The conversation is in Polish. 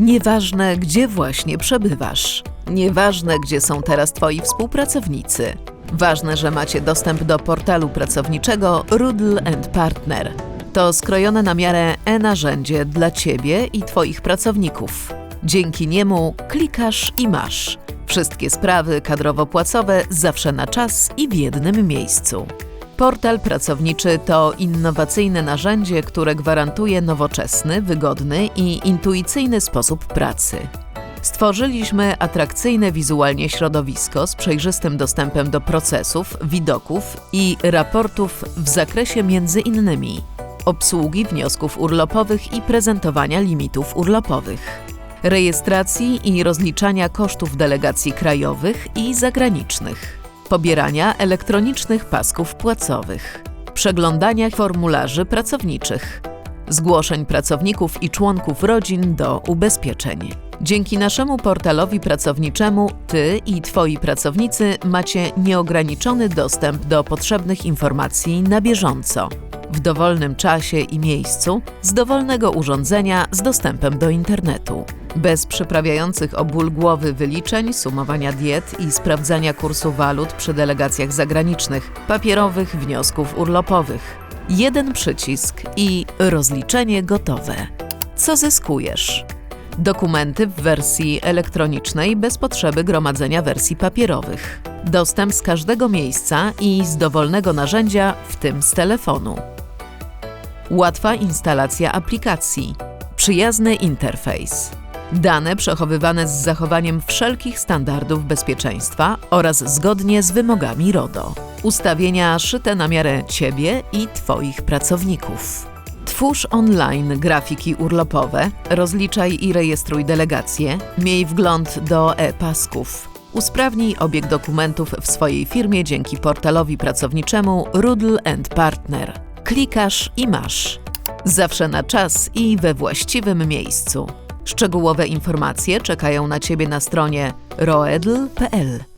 Nieważne, gdzie właśnie przebywasz. Nieważne, gdzie są teraz Twoi współpracownicy. Ważne, że macie dostęp do portalu pracowniczego Rudl Partner. To skrojone na miarę e-narzędzie dla Ciebie i Twoich pracowników. Dzięki niemu klikasz i masz. Wszystkie sprawy kadrowo-płacowe zawsze na czas i w jednym miejscu. Portal pracowniczy to innowacyjne narzędzie, które gwarantuje nowoczesny, wygodny i intuicyjny sposób pracy. Stworzyliśmy atrakcyjne wizualnie środowisko z przejrzystym dostępem do procesów, widoków i raportów w zakresie między innymi obsługi wniosków urlopowych i prezentowania limitów urlopowych, rejestracji i rozliczania kosztów delegacji krajowych i zagranicznych, pobierania elektronicznych pasków płacowych, przeglądania formularzy pracowniczych, zgłoszeń pracowników i członków rodzin do ubezpieczeń. Dzięki naszemu portalowi pracowniczemu Ty i Twoi pracownicy macie nieograniczony dostęp do potrzebnych informacji na bieżąco, w dowolnym czasie i miejscu, z dowolnego urządzenia z dostępem do internetu. Bez przyprawiających o ból głowy wyliczeń, sumowania diet i sprawdzania kursu walut przy delegacjach zagranicznych, papierowych wniosków urlopowych. Jeden przycisk i rozliczenie gotowe. Co zyskujesz? Dokumenty w wersji elektronicznej bez potrzeby gromadzenia wersji papierowych. Dostęp z każdego miejsca i z dowolnego narzędzia, w tym z telefonu. Łatwa instalacja aplikacji. Przyjazny interfejs. Dane przechowywane z zachowaniem wszelkich standardów bezpieczeństwa oraz zgodnie z wymogami RODO. Ustawienia szyte na miarę Ciebie i Twoich pracowników. Twórz online grafiki urlopowe, rozliczaj i rejestruj delegacje, miej wgląd do e-pasków. Usprawnij obieg dokumentów w swojej firmie dzięki portalowi pracowniczemu Rudl Partner. Klikasz i masz. Zawsze na czas i we właściwym miejscu. Szczegółowe informacje czekają na Ciebie na stronie roedl.pl.